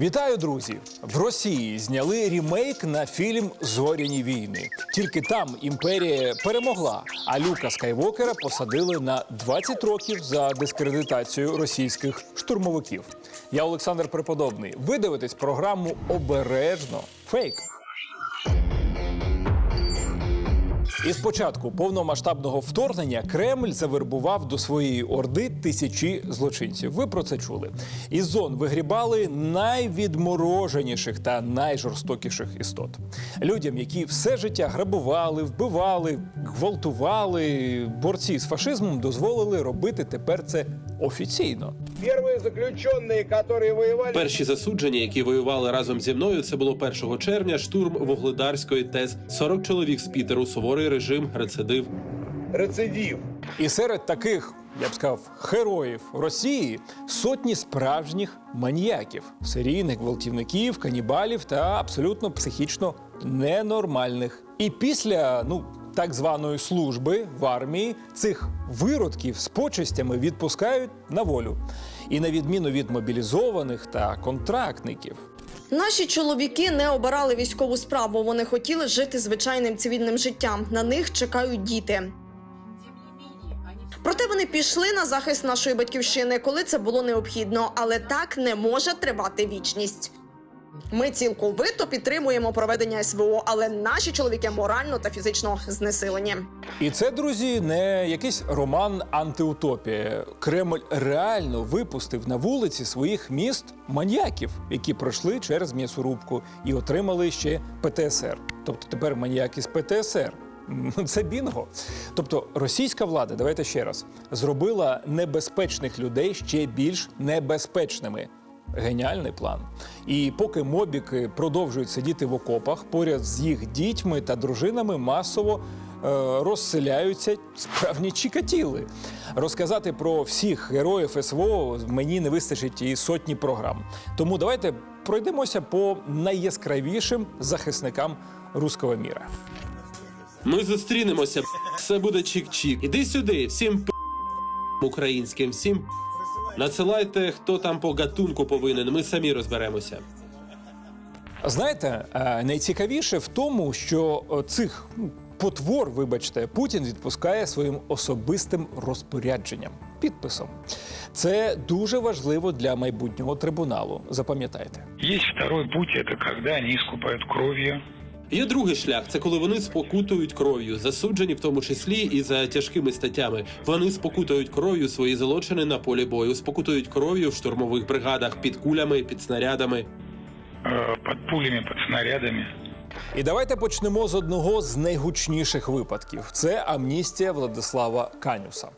Вітаю, друзі! В Росії зняли рімейк на фільм Зоряні війни. Тільки там імперія перемогла, а Люка Скайвокера посадили на 20 років за дискредитацію російських штурмовиків. Я Олександр Преподобний. Ви дивитесь програму обережно. Фейк. Із початку повномасштабного вторгнення Кремль завербував до своєї орди тисячі злочинців. Ви про це чули. Із зон вигрібали найвідмороженіших та найжорстокіших істот. Людям, які все життя грабували, вбивали, гвалтували, борці з фашизмом дозволили робити тепер це офіційно. Первые заключенные, которые воевали... Перші засуджені, які воювали разом зі мною, це було 1 червня. Штурм Вугледарської ТЕС. 40 чоловік з Пітеру, суворий режим, рецидив. Рецидив. І серед таких, я б сказав, героїв Росії сотні справжніх маніяків, серійних гвалтівників, канібалів та абсолютно психічно ненормальних. І після ну так званої служби в армії цих виродків з почестями відпускають на волю. І на відміну від мобілізованих та контрактників. Наші чоловіки не обирали військову справу. Вони хотіли жити звичайним цивільним життям. На них чекають діти. Проте вони пішли на захист нашої батьківщини, коли це було необхідно, але так не може тривати вічність. Ми цілковито підтримуємо проведення СВО, але наші чоловіки морально та фізично знесилені. І це, друзі, не якийсь роман антиутопія. Кремль реально випустив на вулиці своїх міст маніяків, які пройшли через м'ясорубку і отримали ще ПТСР. Тобто тепер маніяки з ПТСР. Це бінго. Тобто російська влада, давайте ще раз, зробила небезпечних людей ще більш небезпечними. Геніальний план. І поки мобіки продовжують сидіти в окопах, поряд з їх дітьми та дружинами масово е, розселяються справні чікатіли. Розказати про всіх героїв СВО мені не вистачить і сотні програм. Тому давайте пройдемося по найяскравішим захисникам руського міра. Ми зустрінемося. Все буде чик-чик. Іди сюди, всім українським, всім. Надсилайте, хто там по гатунку повинен. Ми самі розберемося. Знаєте, е, найцікавіше в тому, що е, цих ну, потвор, вибачте, Путін відпускає своїм особистим розпорядженням, підписом. Це дуже важливо для майбутнього трибуналу. Запам'ятайте. Есть второй путь, это когда они искупают кровью Є другий шлях це коли вони спокутують кров'ю, засуджені в тому числі і за тяжкими статтями. Вони спокутують кров'ю свої злочини на полі бою, спокутують кров'ю в штурмових бригадах під кулями, під снарядами. Під под пулями, під снарядами. І давайте почнемо з одного з найгучніших випадків: це амністія Владислава Канюса.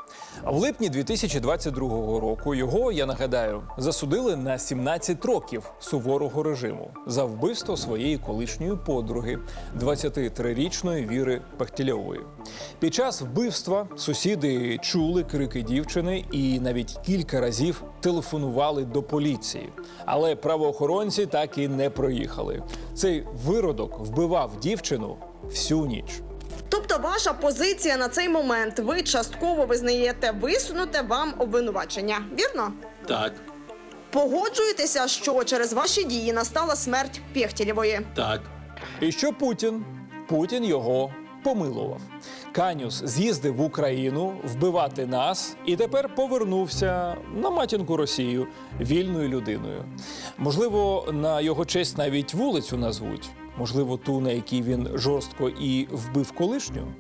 В липні 2022 року його, я нагадаю, засудили на 17 років суворого режиму за вбивство своєї колишньої подруги, 23-річної Віри Пахтільової. Під час вбивства сусіди чули крики дівчини і навіть кілька разів телефонували до поліції. Але правоохоронці так і не проїхали. Цей виродок вбивав дівчину всю ніч. Тобто, ваша позиція на цей момент ви частково визнаєте висунуте вам обвинувачення, вірно? Так, Погоджуєтеся, що через ваші дії настала смерть Пєхтєлєвої. так. І що Путін? Путін його помилував. Канюс з'їздив в Україну вбивати нас і тепер повернувся на матінку Росію вільною людиною. Можливо, на його честь навіть вулицю назвуть. Можливо, ту, на якій він жорстко і вбив колишню.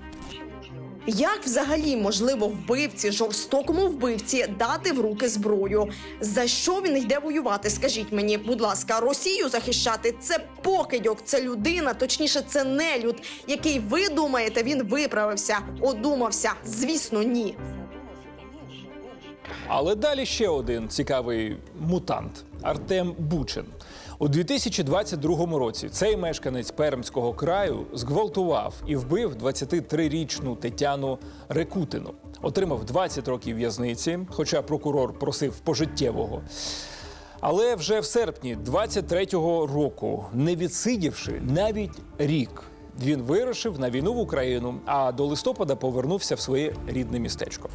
Як взагалі можливо вбивці, жорстокому вбивці дати в руки зброю? За що він йде воювати? Скажіть мені, будь ласка, Росію захищати це покидьок, це людина, точніше, це нелюд, який ви думаєте, він виправився, одумався. Звісно, ні. Але далі ще один цікавий мутант Артем Бучин. У 2022 році цей мешканець Пермського краю зґвалтував і вбив 23-річну Тетяну Рекутину. Отримав 20 років в'язниці, хоча прокурор просив пожиттєвого. Але вже в серпні 23-го року, не відсидівши навіть рік, він вирушив на війну в Україну, а до листопада повернувся в своє рідне містечко.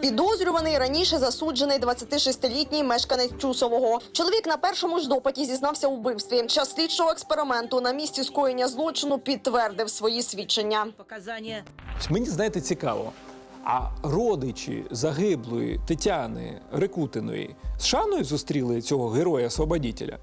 Підозрюваний раніше засуджений 26-літній мешканець Чусового. Чоловік на першому ж допиті зізнався у вбивстві. Час слідчого експерименту на місці скоєння злочину підтвердив свої свідчення. Мені знаєте цікаво. А родичі загиблої Тетяни Рекутиної з шаною зустріли цього героя-освободітеля.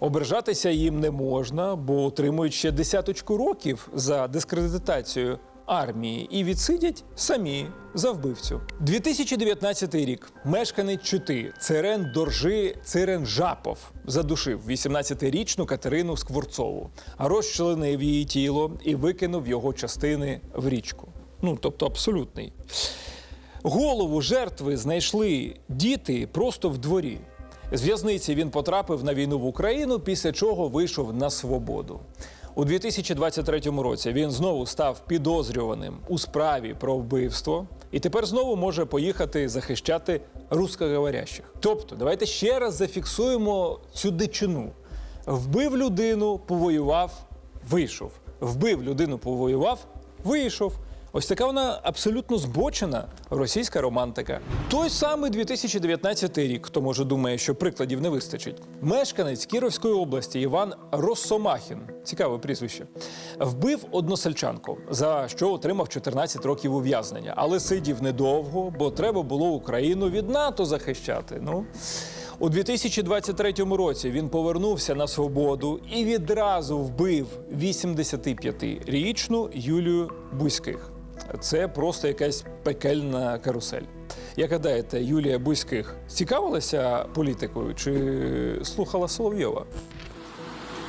Ображатися їм не можна, бо отримують ще десяточку років за дискредитацію армії і відсидять самі за вбивцю. 2019 рік. Мешканець Чути Церен Доржи Цирен Жапов задушив 18-річну Катерину Скворцову, розчленив її тіло і викинув його частини в річку. Ну, тобто абсолютний. Голову жертви знайшли діти просто в дворі. З в'язниці він потрапив на війну в Україну, після чого вийшов на свободу. У 2023 році він знову став підозрюваним у справі про вбивство і тепер знову може поїхати захищати русскоговорящих. Тобто, давайте ще раз зафіксуємо цю дичину. Вбив людину, повоював, вийшов. Вбив людину, повоював, вийшов. Ось така вона абсолютно збочена російська романтика. Той самий 2019 рік, хто може думає, що прикладів не вистачить. Мешканець Кіровської області Іван Росомахін, цікаве прізвище, вбив односельчанку, за що отримав 14 років ув'язнення, але сидів недовго, бо треба було Україну від НАТО захищати. Ну. У 2023 році він повернувся на свободу і відразу вбив 85-річну Юлію Бузьких. Це просто якась пекельна карусель. Як гадаєте, Юлія Бузьких цікавилася політикою чи слухала Соловйова?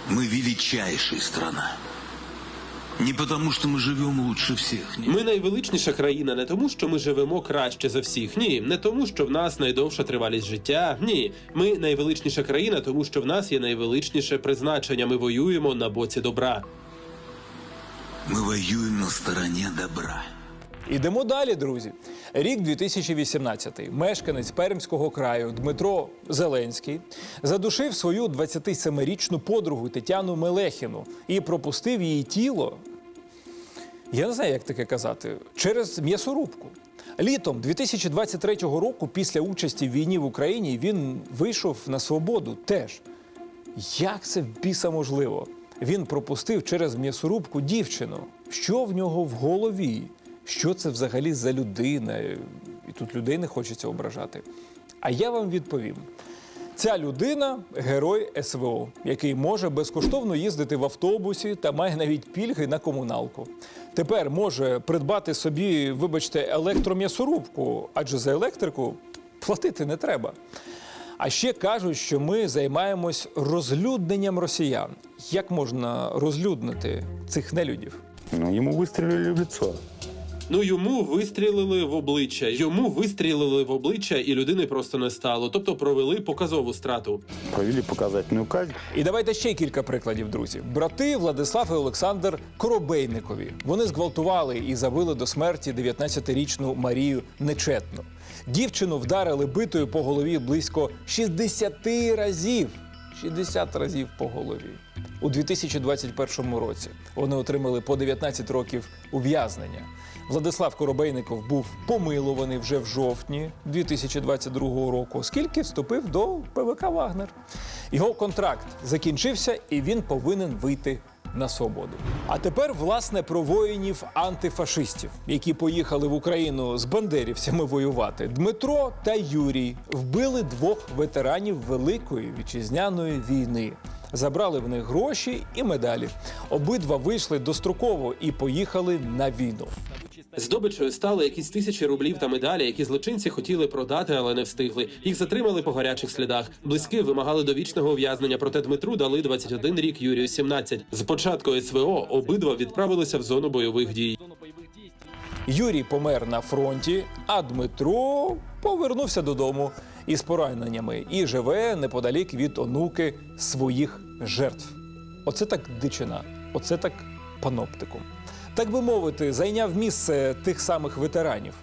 Мы величайшая страна. Не потому, что мы живем лучше всех. Нет. Ми найвеличніша країна не тому, що ми живемо краще за всіх. Ні, не тому, що в нас найдовша тривалість життя. Ні, ми найвеличніша країна, тому що в нас є найвеличніше призначення. Ми воюємо на боці добра. Мы воюем на стороне добра. Ідемо далі, друзі. Рік 2018. Мешканець Пермського краю Дмитро Зеленський задушив свою 27-річну подругу Тетяну Мелехіну і пропустив її тіло. Я не знаю, як таке казати, через м'ясорубку. Літом 2023 року, після участі в війні в Україні, він вийшов на свободу теж. Як це в біса можливо? Він пропустив через м'ясорубку дівчину. Що в нього в голові? Що це взагалі за людина? І тут людей не хочеться ображати. А я вам відповім: ця людина герой СВО, який може безкоштовно їздити в автобусі та має навіть пільги на комуналку. Тепер може придбати собі, вибачте, електром'ясорубку, адже за електрику платити не треба. А ще кажуть, що ми займаємось розлюдненням росіян. Як можна розлюднити цих нелюдів? Ну, йому вистрілили в лицо. Ну йому вистрілили в обличчя. Йому вистрілили в обличчя, і людини просто не стало. Тобто провели показову страту. Провели показательную казнь. І давайте ще кілька прикладів, друзі. Брати Владислав і Олександр Коробейникові. Вони зґвалтували і забили до смерті 19-річну Марію Нечетну. Дівчину вдарили битою по голові близько 60 разів. 60 разів по голові. У 2021 році вони отримали по 19 років ув'язнення. Владислав Коробейников був помилуваний вже в жовтні 2022 року, оскільки вступив до ПВК Вагнер. Його контракт закінчився, і він повинен вийти на свободу. А тепер, власне, про воїнів антифашистів, які поїхали в Україну з бандерівцями воювати. Дмитро та Юрій вбили двох ветеранів Великої вітчизняної війни. Забрали в них гроші і медалі. Обидва вийшли достроково і поїхали на війну. Здобичою стали якісь тисячі рублів та медалі, які злочинці хотіли продати, але не встигли. Їх затримали по гарячих слідах. Близькі вимагали довічного ув'язнення, проте Дмитру дали 21 рік, Юрію 17. З початку СВО обидва відправилися в зону бойових дій. Юрій помер на фронті, а Дмитро повернувся додому із пораненнями і живе неподалік від онуки своїх жертв. Оце так дичина, оце так паноптикум. Так би мовити, зайняв місце тих самих ветеранів.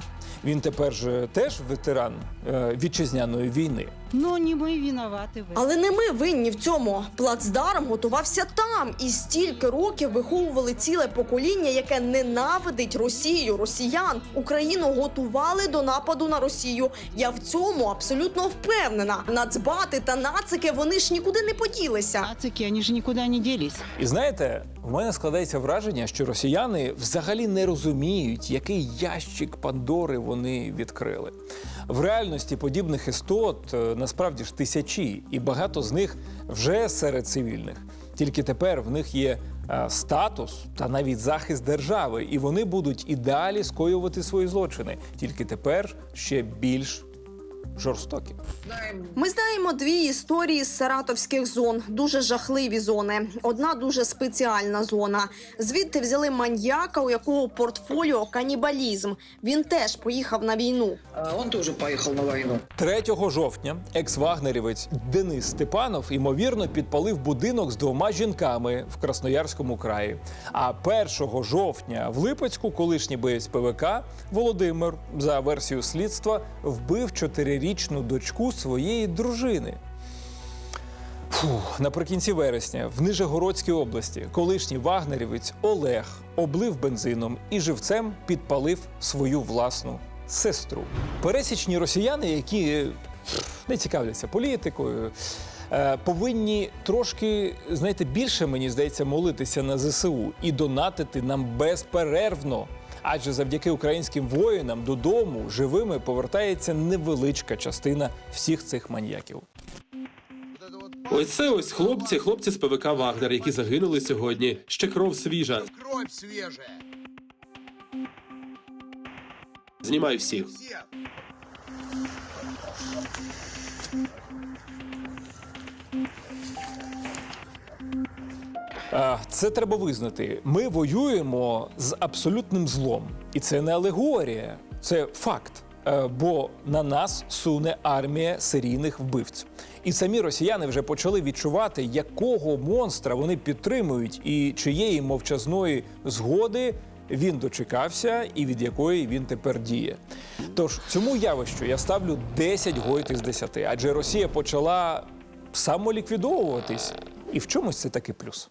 Він тепер же теж ветеран е, вітчизняної війни. Но не мы виноваты в этом. Але не ми винні в цьому. Плацдарм готувався там, і стільки років виховували ціле покоління, яке ненавидить Росію, росіян. Україну готували до нападу на Росію. Я в цьому абсолютно впевнена. Нацбати та нацики вони ж нікуди не поділися. Нацики, они же никуда не делись. І знаєте, в мене складається враження, що росіяни взагалі не розуміють, який ящик Пандори вони відкрили. В реальності подібних істот е, насправді ж тисячі, і багато з них вже серед цивільних. Тільки тепер в них є е, статус та навіть захист держави, і вони будуть і далі скоювати свої злочини. Тільки тепер ще більш жорстокі. Ми знаємо дві історії з саратовських зон, дуже жахливі зони. Одна дуже спеціальна зона. Звідти взяли маньяка, у якого портфоліо канібалізм. Він теж поїхав на війну. Он тоже поехал на войну. 3 жовтня екс-вагнерівець Денис Степанов ймовірно підпалив будинок з двома жінками в Красноярському краї. А 1 жовтня в Липецьку колишній боєць ПВК Володимир за версією слідства вбив чотирирічну дочку своєї дружини. Фух, наприкінці вересня в Нижегородській області колишній вагнерівець Олег облив бензином і живцем підпалив свою власну сестру. Пересічні росіяни, які е, не цікавляться політикою, е, повинні трошки, знаєте, більше, мені здається, молитися на ЗСУ і донатити нам безперервно. Адже завдяки українським воїнам додому живими повертається невеличка частина всіх цих маньяків. Ось це ось хлопці, хлопці з ПВК Вагнер, які загинули сьогодні. Ще кров свіжа. Кровь свежая. Знімай всіх. Це треба визнати. Ми воюємо з абсолютним злом, і це не алегорія, це факт. Е, Бо на нас суне армія серійних вбивць. І самі росіяни вже почали відчувати, якого монстра вони підтримують, і чиєї мовчазної згоди він дочекався, і від якої він тепер діє. Тож цьому явищу я ставлю 10 гойт із 10, адже Росія почала самоліквідовуватись, і в чомусь це таки плюс.